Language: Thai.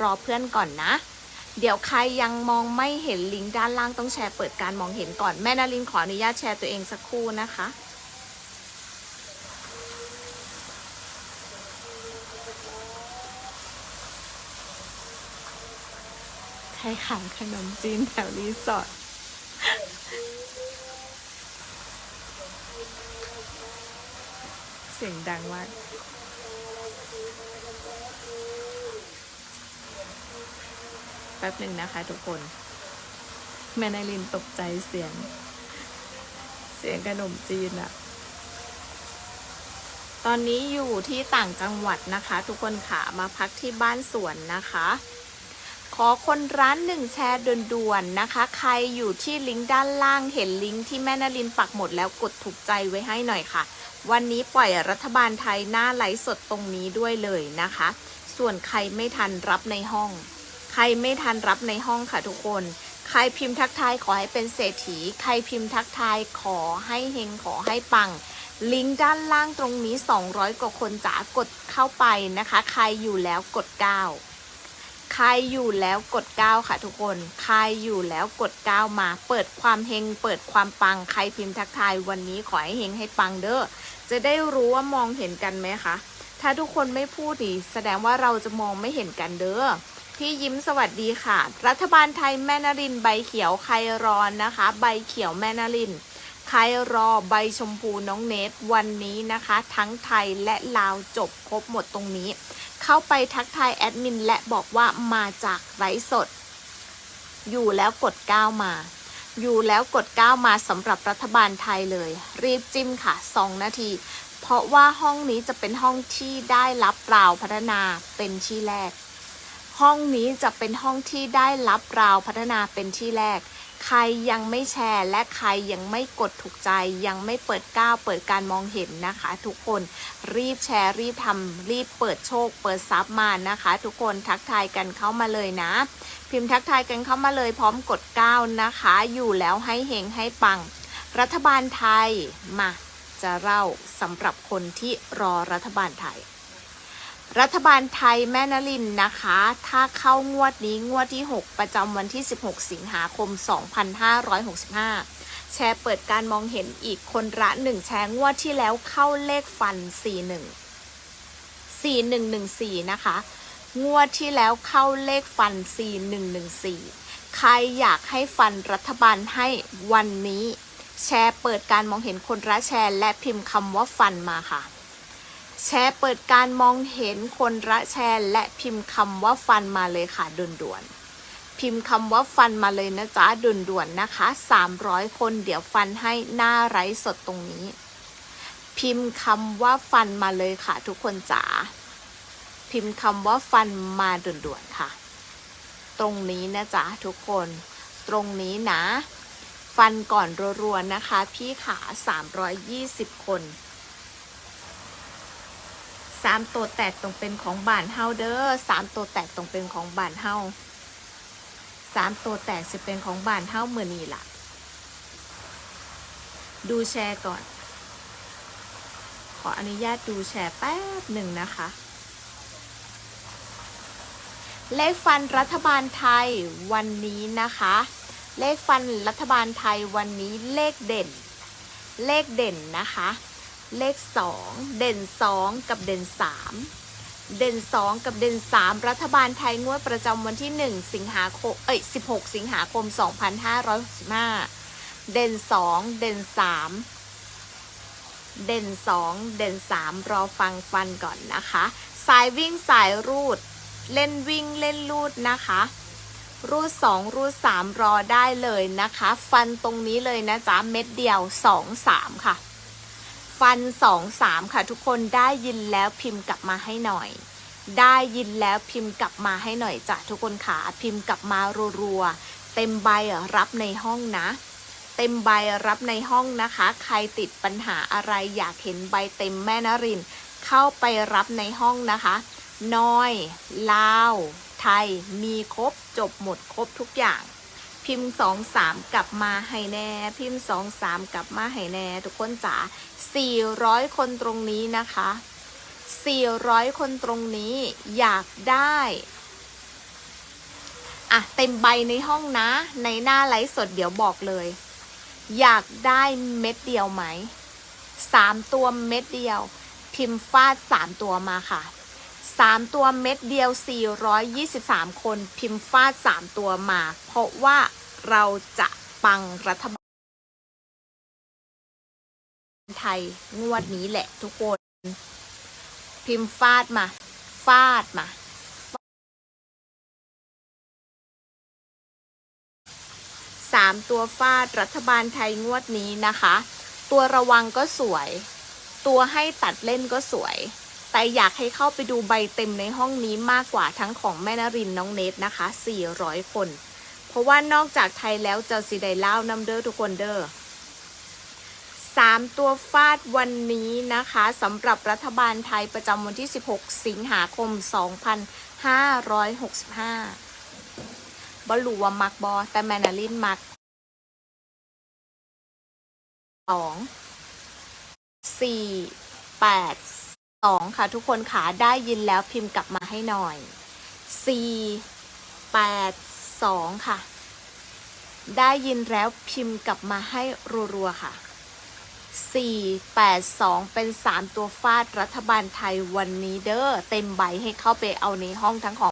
รอเพื่อนก่อนนะ เดี๋ยวใครยังมองไม่เห็นลิงก์ด้านล่างต้องแชร์เปิดการมองเห็นก่อนแม่นารินขออนุญาตแชร์ตัวเองสักครู่นะคะใครขายขนมจีนแถวรีสอร์ทเสียงดังมาก แป๊บหนึ่งนะคะทุกคน แม่นายลินตกใจเสียง เสียงขนมจีนอะตอนนี้อยู่ที่ต่างจังหวัดนะคะ ทุกคนค่ะมาพักที่บ้านสวนนะคะ ขอคนร้านหนึ่งแชร์ด่วนๆนะคะ ใครอยู่ที่ลิงก์ด้านล่างเห็นลิงก์ที่แม่นารินปักหมดแล้วกดถูกใจไว้ให้หน่อยค่ะ วันนี้ปล่อยรัฐบาลไทยหน้าไลฟ์สดตรงนี้ด้วยเลยนะคะ ส่วนใครไม่ทันรับในห้อง ใครไม่ทันรับในห้องค่ะทุกคน ใครพิมพ์ทักทายขอให้เป็นเศรษฐี ใครพิมพ์ทักทายขอให้เฮงขอให้ปัง ลิงก์ด้านล่างตรงนี้ 200 กว่าคนจ๋ากดเข้าไปนะคะ ใครอยู่แล้วกด 9 ใครอยู่แล้วกด 9 ค่ะทุกคน ใครอยู่แล้วกด 9 มา เปิดความเฮงเปิดความปัง ใครพิมพ์ทักทายวันนี้ขอให้เฮงให้ปังเด้อ จะได้รู้ว่ามองเห็นกันไหมคะ ถ้าทุกคนไม่พูดนี่แสดงว่าเราจะมองไม่เห็นกันเด้อ พี่ยิ้มสวัสดีค่ะ รัฐบาลไทยแม่นารินใบเขียวใครรอนนะคะ ใบเขียวแม่นารินใครรอใบชมพูน้องเนทวันนี้นะคะ ทั้งไทยและลาวจบครบหมดตรงนี้ เข้าไปทักทายแอดมินและบอกว่ามาจากไลฟ์สด อยู่แล้วกด9มาอยู่แล้วกด 9 มาสำหรับรัฐบาลไทยเลย รีบจิ้มค่ะ 2 นาที เพราะว่าห้องนี้จะเป็นห้องที่ได้รับราวพัฒนาเป็นที่แรก ห้องนี้จะเป็นห้องที่ได้รับราวพัฒนาเป็นที่แรก ใครยังไม่แชร์ และใครยังไม่กดถูกใจ ยังไม่เปิดก้าวเปิดการมองเห็นนะคะ ทุกคนรีบแชร์รีบทำรีบเปิดโชค เปิดซับมานะคะ ทุกคนทักทายกันเข้ามาเลยนะ พิมพ์ทักทายกันเข้ามาเลยพร้อมกดก้าวนะคะ อยู่แล้วให้เฮงให้ปัง รัฐบาลไทยมาจะเล่าสำหรับคนที่รอรัฐบาลไทย รัฐบาลไทยแม่นลินนะคะ ถ้าเข้างวดนี้งวดที่ 6 ประจำวันที่ 16 สิงหาคม 2565 แชร์เปิดการมองเห็นอีกคนละหนึ่งแชร์งวดที่แล้วเข้าเลขฟัน 41 4114 นะคะ งวดที่แล้วเข้าเลขฟัน 4114 ใครอยากให้ฟันรัฐบาลให้วันนี้ แชร์เปิดการมองเห็นคนละแชร์และพิมพ์คำว่าฟันมาค่ะ แชร์เปิดการมองเห็นคนละแชร์และพิมพ์คำว่าฟันมาเลยค่ะด่วนๆพิมพ์คำว่าฟันมาเลยนะจ๊ะด่วนๆนะคะ 300 คนเดี๋ยวฟันให้หน้าไร้สดตรงนี้ พิมพ์คำว่าฟันมาเลยค่ะ ทุกคนจ๋าพิมพ์คำว่าฟันมาด่วนๆค่ะ ตรงนี้นะจ๊ะทุกคน ตรงนี้นะ ฟันก่อนรัวๆนะคะ พี่ขา320 คน สามตัวแตกตรงเป็นของบ้านเฮาเด้อสามตัวแตกตรงเป็นของบ้านเฮาสามตัวแตกจะเป็นของบ้านเฮาเมื่อนี้ล่ะ ดูแชร์ก่อน ขออนุญาตดูแชร์แป๊บหนึ่งนะคะ เลขฟันรัฐบาลไทยวันนี้นะคะ เลขฟันรัฐบาลไทยวันนี้เลขเด่น เลขเด่นนะคะ เลข 2 เด่น 2 กับเด่น 3 เด่น 2 กับเด่น 3 รัฐบาลไทยงวดประจำวันที่ 1 สิงหาคมเอ้ย16 สิงหาคม 2565 เด่น 2 เด่น 3 เด่น 2 เด่น 3 รอฟังฟันก่อนนะคะ สายวิ่งสายรูด เล่นวิ่งเล่นรูดนะคะรูด2รูด3 รอได้เลยนะคะ ฟันตรงนี้เลยนะจ๊ะ เม็ดเดียว 2 3 ค่ะ ฟัน2 3ค่ะทุกคนได้ยินแล้วพิมพ์กลับมาให้หน่อย ได้ยินแล้วพิมพ์กลับมาให้หน่อยจ้ะทุกคนค่ะพิมพ์กลับมารัวๆเต็มใบรับในห้องนะ เต็มใบรับในห้องนะคะ ใครติดปัญหาอะไรอยากเห็นใบเต็มแม่นริน เข้าไปรับในห้องนะคะ น้อย ลาว ไทยมีครบจบหมดครบทุกอย่าง พิมพ์สองสามกลับมาให้แน่ พิมพ์สองสามกลับมาให้แน่ ทุกคนจ๋าสี่ร้อยคนตรงนี้นะคะสี่ร้อยคนตรงนี้อยากได้อะเต็มใบในห้องนะ ในหน้าไลฟ์สดเดี๋ยวบอกเลย อยากได้เม็ดเดียวไหมสามตัวเม็ดเดียว พิมพ์ฟาดสามตัวมาค่ะสามตัวเม็ดเดียว 423 คน พิมพ์ฟาดสามตัวมา เพราะว่า เราจะปังรัฐบาลไทยงวดนี้แหละทุกคน พิมพ์ฟาดมา ฟาดมา สามตัวฟาดรัฐบาลไทยงวดนี้นะคะ ตัวระวังก็สวย ตัวให้ตัดเล่นก็สวย แต่อยากให้เข้าไปดูใบเต็มในห้องนี้มากกว่าทั้งของแม่นรินน้องเนทนะคะ 400 คน ราะว่านอกจากไทยแล้วเจ้าสีไดเล่าน้ำเด้อทุกคนเด้อสามตัวฟาดวันนี้นะคะสำหรับรัฐบาลไทยประจำวันที่ 16 สิงหาคม 2565บอลูว่ามักบอแต่แมนาลินมักสองสี่แปดสองค่ะทุกคนขาได้ยินแล้วพิมพ์กลับมาให้หน่อยสี่แปด สองค่ะ ได้ยินแล้วพิมพ์กลับมาให้รัวๆค่ะสี่แปดสองเป็นสามตัวฟาดรัฐบาลไทยวันนี้เด้อเต็มใบให้เข้าไปเอาในห้องทั้งของ